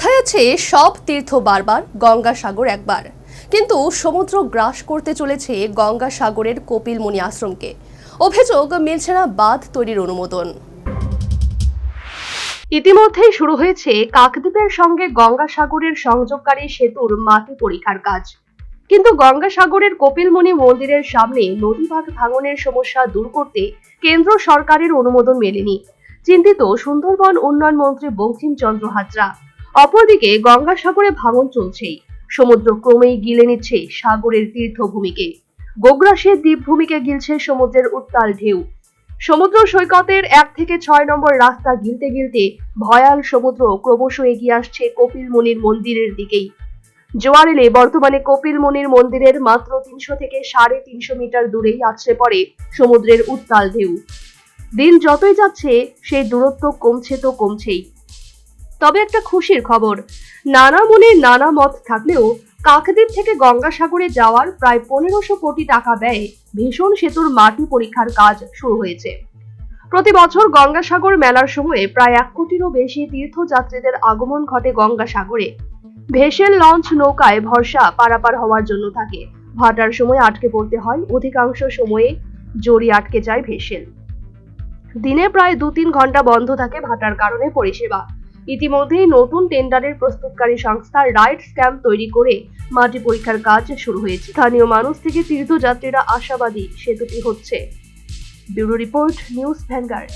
কথায় আছে, সব তীর্থ বারবার গঙ্গাসাগর একবার। কিন্তু সমুদ্র গ্রাস করতে চলেছে গঙ্গাসাগরের কপিলমুনি আশ্রমকে। অভিযোগ, মিলছে না বাঁধ তৈরির অনুমোদন। ইতিমধ্যেই শুরু হয়েছে কাকদ্বীপের সঙ্গে গঙ্গাসাগরের সংযোগকারী সেতুর মাটি পরীক্ষার কাজ। কিন্তু গঙ্গাসাগরের কপিলমুনি মন্দিরের সামনে নদীবাঁধ ভাঙনের সমস্যা দূর করতে কেন্দ্র সরকারের অনুমোদন মেলেনি। চিন্তিত সুন্দরবন উন্নয়ন মন্ত্রী বঙ্কিমচন্দ্র হাজরা। অপরদিকে গঙ্গাসাগরে ভাঙন চলছেই। সমুদ্র ক্রমেই গিলে নিচ্ছে সাগরের তীর্থভূমিকে। গোগ্রাসের দ্বীপভূমিকে গিলছে সমুদ্রের উত্তাল ঢেউ। সমুদ্র সৈকতের এক থেকে ছয় নম্বর রাস্তা গিলতে গিলতে ভয়াল সমুদ্র ক্রমশ এগিয়ে আসছে কপিল মুনির মন্দিরের দিকেই। জোয়ার এলে বর্তমানে কপিল মুনির মন্দিরের মাত্র তিনশো থেকে সাড়ে তিনশো মিটার দূরেই আছড়ে পড়ে সমুদ্রের উত্তাল ঢেউ। দিন যতই যাচ্ছে সেই দূরত্ব কমছে তো কমছেই। তবে একটা খুশির খবর। নানা মনে নানা মত থাকলেও কাকদ্বীপ থেকে গঙ্গাসাগরে যাওয়ার প্রায় পনেরোশো কোটি টাকা ব্যয়ে ভীষণ সেতুর মাটি পরীক্ষার কাজ শুরু হয়েছে। প্রতি বছর গঙ্গাসাগর মেলার সময়ে প্রায় এক কোটিরও বেশি তীর্থযাত্রীদের আগমন ঘটে গঙ্গাসাগরে। ভেসেল লঞ্চ নৌকায় ভরসা পারাপার হওয়ার জন্য থাকে। ভাটার সময় আটকে পড়তে হয়, অধিকাংশ সময়ে জড়ি আটকে যায় ভেসেল। দিনে প্রায় দু তিন ঘণ্টা বন্ধ থাকে ভাটার কারণে পরিষেবা। ইতিমধ্যেই নতুন টেন্ডারের প্রস্তুতকারী সংস্থা রাইট স্ক্যাম তৈরি করে মাটি পরীক্ষার কাজ শুরু হয়েছে। স্থানীয় মানুষ থেকে তীর্থযাত্রীরা আশাবাদী সেতুটি হচ্ছে। Bureau report, news Vanguard.